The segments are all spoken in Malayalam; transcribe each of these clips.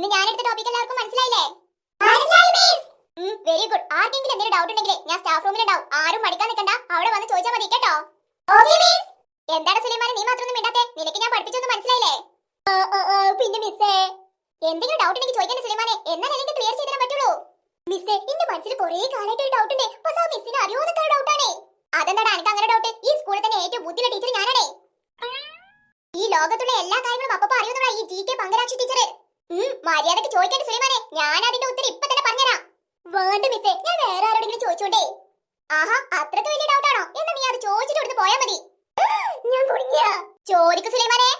ഇന്ന് ഞാൻ എടുത്ത ടോപ്പിക് എല്ലാവർക്കും മനസ്സിലായില്ലേ? വെരി ഗുഡ് ആർക്കെങ്കിലും എന്തെങ്കിലും ഡൗട്ട് ഉണ്ടെങ്കിൽ ഞാൻ സ്റ്റാഫ് റൂമിൽ ഉണ്ടാവും. ആരും മടിക്കാൻ നിൽക്കണ്ട. അവിടെ വന്ന് ചോദിച്ചാൽ മതി കേട്ടോ? എന്താണ് സുലൈമാനെ നീ മാത്രം മിണ്ടാത്തെ? നിനക്ക് ഞാൻ പഠിപ്പിച്ചൊന്നും മനസ്സിലായില്ലേ? പിന്നെ മിസ്സേ എന്തെങ്കിലും ഡൗട്ട് ഉണ്ടെങ്കിൽ ചോദിക്കണ്ട സുലൈമാനെ. എന്നാൽ എനിക്ക് ക്ലിയർ ചെയ്തു തരാൻ പറ്റുള്ളൂ. മിസ്സേ എന്റെ മനസ്സിൽ കുറേ കാലമായിട്ട് ഒരു ഡൗട്ട് ഉണ്ട്. പക്ഷേ ആ മിസ്സിന് അറിയുമെന്നൊക്കെ ഡൗട്ട് ആണ്. അതെന്താടാ എനിക്ക് അങ്ങനെ ഡൗട്ട് ഈ സ്കൂളിൽ തന്നെ ഏറ്റവും ബുദ്ധിയുള്ള ടീച്ചർ ഞാനാണേ. ഈ ലോകത്തുള്ള എല്ലാ കാര്യങ്ങളും അപ്പപ്പോ അറിയുന്നതാ ഈ ജി കെ പങ്കരാക്ഷി ടീച്ചർ മര്യാദയ്ക്ക് ചോദിക്കേണ്ട സുലൈമാനെ. ഞാൻ അതിന്റെ ഉത്തരം ഇപ്പൊ തന്നെ പറഞ്ഞുതരാം. വേണ്ട മിസ്സേ ഞാൻ വേറെ ആരോടെങ്കിലും ചോദിച്ചോണ്ടേ. ആഹാ അത്രയ്ക്ക് വലിയ ഡൗട്ട് ആണോ? എന്നാ നീ അത് ചോദിച്ചിട്ട് ഇവിടുന്ന് പോയാ മതി. ഞാൻ കുടുങ്ങിയ ചോദിക്കു സുലൈമാനെ.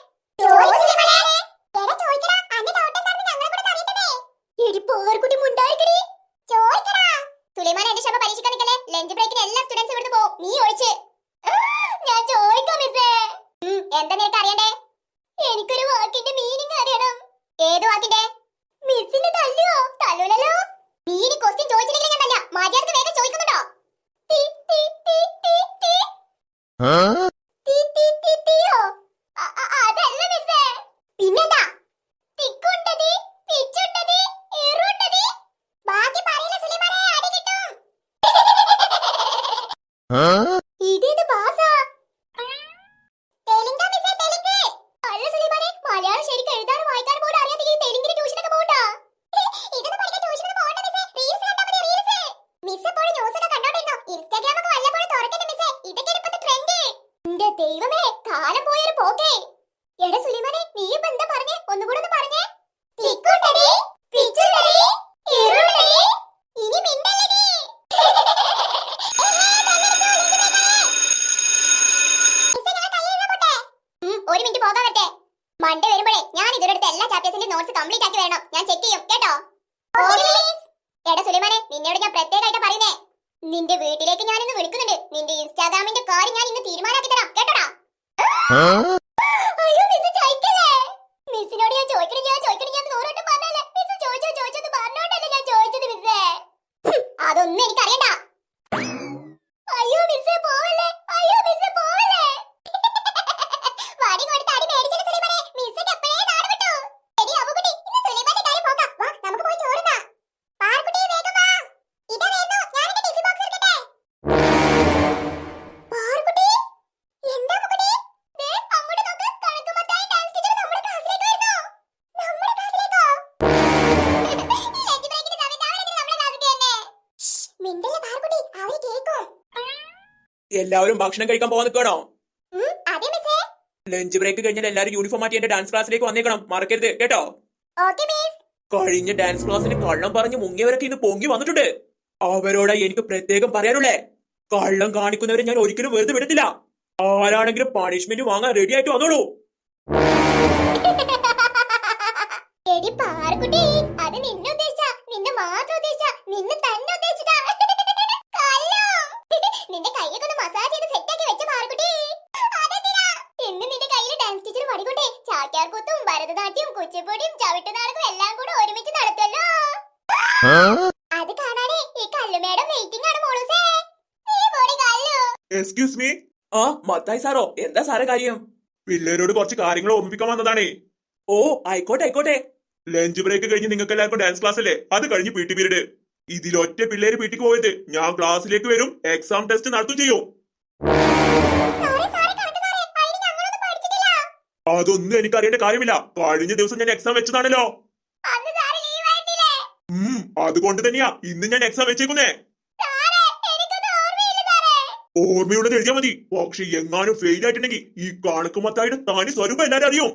സുലൈമാൻ എന്റെ ശബ്ദം പരീക്ഷിക്കാൻ നിൽക്കല്ലേ ലഞ്ച് ബ്രേക്കിന് എല്ലാ സ്റ്റുഡൻസും ഇവിടുന്ന് പോകും നീ ഒഴിച്ച് ഞാൻ ചോദിക്കാം മിസ്സേ. എന്താ നിനക്ക് അറിയണ്ടേ? എനിക്കൊരു വാക്കിന്റെ അറിയണം ഏത് വാക്കിന്റെ മിസ്സിന്റെ തല്ലുവോ തല്ലൂലല്ലോ നീ ഇനി ക്വസ്റ്റ്യൻ ചോദിച്ചിട്ടില്ലെങ്കിൽ ഞാൻ തല്ല മര്യാദയ്ക്ക് വേഗം ചോദിക്കുന്നുണ്ടോ T, T, T, T, T. T, T, T, ടിയോ? അതല്ല മിസ്സേ. പിന്നെന്താ Huh? എല്ലാവരും ഭക്ഷണം കഴിക്കാൻ പോകാൻ നിൽക്കണോ? ലഞ്ച് ബ്രേക്ക് കഴിഞ്ഞാൽ എല്ലാവരും യൂണിഫോം മാറ്റി എന്റെ ഡാൻസ് ക്ലാസ്സിലേക്ക് വന്നേക്കണം. മറക്കരുത് കേട്ടോ? കഴിഞ്ഞ ഡാൻസ് ക്ലാസ്സിന് കള്ളം പറഞ്ഞ് മുങ്ങിയവരൊക്കെ ഇന്ന് പൊങ്ങി വന്നിട്ടുണ്ട്. അവരോട് എനിക്ക് പ്രത്യേകം പറയാനുള്ളേ. കള്ളം കാണിക്കുന്നവരെ ഞാൻ ഒരിക്കലും വെറുതെ വിടത്തില്ല. ആരാണെങ്കിലും പണിഷ്മെന്റ് വാങ്ങാൻ റെഡി ആയിട്ട് വന്നോളൂ. എടി പാർക്കുട്ടി അത് നിന്നെ ഉദ്ദേശിച്ച നിന്നെ മാത്രം ഉദ്ദേശിച്ച നിന്നെ തന്നെ ഉദ്ദേശിച്ചിട്ടാ. കള്ളോ നിന്റെ കൈയൊക്കെ ഒന്ന് മസാജ് ചെയ്ത് സെറ്റാക്കി വെച്ച മാർക്കുട്ടി ഇന്ന് നിന്റെ കയ്യിൽ ഡാൻസ് ടീച്ചർ മടികൊണ്ടേ ചാക്യാർകൂത്തും ഭരതനാട്യവും കുച്ചിപ്പുടിയും ചവിട്ടുനാടകം എല്ലാം കൂടെ ഒരുമിച്ച് നടത്തുമല്ലോ അത് കാണാനേ ഈ കല്ലുമേടം വെയിറ്റിംഗ് ആണ് മോളൂസേ. കല്ലു. എക്സ്ക്യൂസ് മീ ആ മത്തായി സാറോ എന്താ സാറേ കാര്യം? പിള്ളേരോട് കുറച്ച് കാര്യങ്ങൾ ഓർമ്മിപ്പിക്കാൻ വന്നതാണേ. ഓ ആയിക്കോട്ടെ ആയിക്കോട്ടെ. ലഞ്ച് ബ്രേക്ക് കഴിഞ്ഞ് നിങ്ങൾക്ക് എല്ലാവർക്കും ഡാൻസ് ക്ലാസ് അല്ലേ? അത് കഴിഞ്ഞ് പി ടി പീരീഡ് ഇതിലൊറ്റ പിള്ളേര് വീട്ടിക്ക് പോയത് ഞാൻ ക്ലാസ്സിലേക്ക് വരും എക്സാം ടെസ്റ്റ് നടത്തും ചെയ്യും. അതൊന്നും എനിക്ക് അറിയേണ്ട കാര്യമില്ല. കഴിഞ്ഞ ദിവസം ഞാൻ എക്സാം വെച്ചതാണല്ലോ. ഉം അതുകൊണ്ട് തന്നെയാ ഇന്ന് ഞാൻ എക്സാം വെച്ചേക്കുന്നേ. ഓർമ്മയുള്ളത് എഴുതിയാ മതി. പക്ഷെ എങ്ങാനും ഫെയിൽ ആയിട്ടുണ്ടെങ്കിൽ ഈ കണക്ക് മത്തായുടെ തനി സ്വരൂപം എല്ലാരും അറിയും.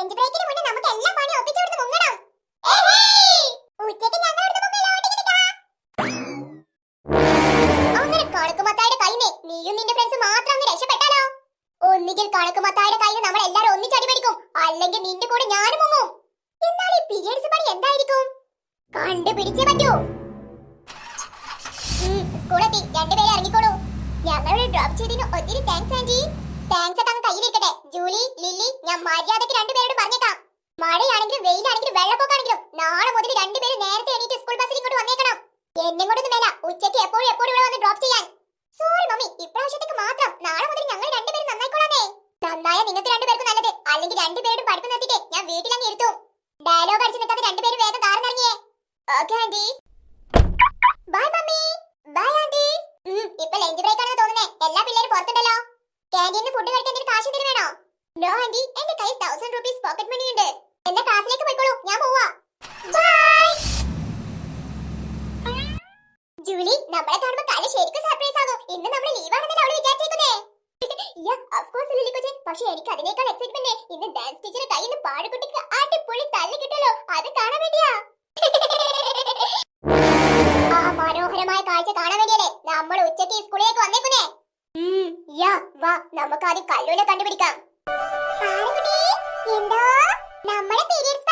ലഞ്ച് ബ്രേക്കിന് മുന്നേ നമുക്ക് എല്ലാ പണി ഒപ്പിച്ചു കൊടുത്ത് മുങ്ങണം. ഉച്ചയ്ക്ക് ഞങ്ങൾ അങ്ങനെ കണക്കുമത്തായുടെ കൈമേ നീയും നിന്റെ ഫ്രണ്ട്സ് മാത്രം അങ്ങ് രക്ഷപ്പെട്ടാലോ? ഒന്നുകിൽ കണക്കുമത്തായുടെ കയ്യിൽ നമ്മൾ എല്ലാരും അല്ലെങ്കിൽ നിന്റെ കൂടെ ഞാനും മുങ്ങും. എന്നാൽ ഈ പീരിയഡ്സ് പണി എന്തായിരിക്കും? കണ്ടുപിടിച്ചേ പറ്റൂ. സ്കൂളെത്തി രണ്ടുപേരെ ഇറങ്ങിക്കോളൂ. ഞങ്ങളുടെ ഡ്രോപ്പ് ചെയ്തതിന് ഒത്തിരി താങ്ക്സ് ആന്റി. താങ്ക്സ് ഒക്കെ അങ്ങ് കയ്യിലിരിക്കട്ടെ. ജൂലി ലില്ലി ഞാൻ മര്യാദയ്ക്ക് രണ്ടുപേരോട് പറഞ്ഞേക്കാം. മഴയാണെങ്കിലും വെയിലാണെങ്കിലും വെള്ളപ്പൊക്കാണെങ്കിലും നാളെ മുതൽ രണ്ടുപേരും നേരത്തെ എണീറ്റ് സ്കൂൾ ബസ്സിൽ ഇങ്ങോട്ട് വന്നേക്കണം. എന്നെ കൊണ്ട് കാന്റീനിൽ ഫുഡ് കഴിക്കാൻ എനിക്ക് കാശ് എന്തിനു വേണോ? No aunty. എന്റെ കയ്യിൽ തൗസൻഡ് റുപ്പീസ് പോക്കറ്റ് മണി ഉണ്ട്. എന്റെ ക്ലാസ്സിലേക്ക് പോയിക്കോളൂ. ഞാൻ പോവാ. ജൂലി നമ്മളെ കാണുമ്പോൾ കല ശരിക്കും സർപ്രൈസ് ആകും. ഇന്ന് നമ്മൾ ലീവാണെന്നല്ലേ അവൾ വിചാരിച്ചേക്കുന്നേ. അഫ്കോഴ്സ് ലിലിക്കുച്ചൻ പക്ഷെ എനിക്ക് അതിനേക്കാൾ എക്സൈറ്റ്മെന്റ് ഇന്ന് ഡാൻസ് ടീച്ചറെ കയ്യിൽ നിന്ന് പാടുകുട്ടിക്ക് അടിപൊളി തല്ലി കിട്ടല്ലോ അത് കാണാൻ വേണ്ടിയാ. ആ മനോഹരമായ കാഴ്ച കാണാൻ വേണ്ടിയല്ലേ? നമ്മൾ ഉച്ചയ്ക്ക് സ്കൂളിലേക്ക് വന്നേക്കുന്നു. യാ വാ നമുക്ക് ആദ്യം കല്ലൂനെ കണ്ടുപിടിക്കാം എന്തോ? നമ്മുടെ പീരീഡ്സ്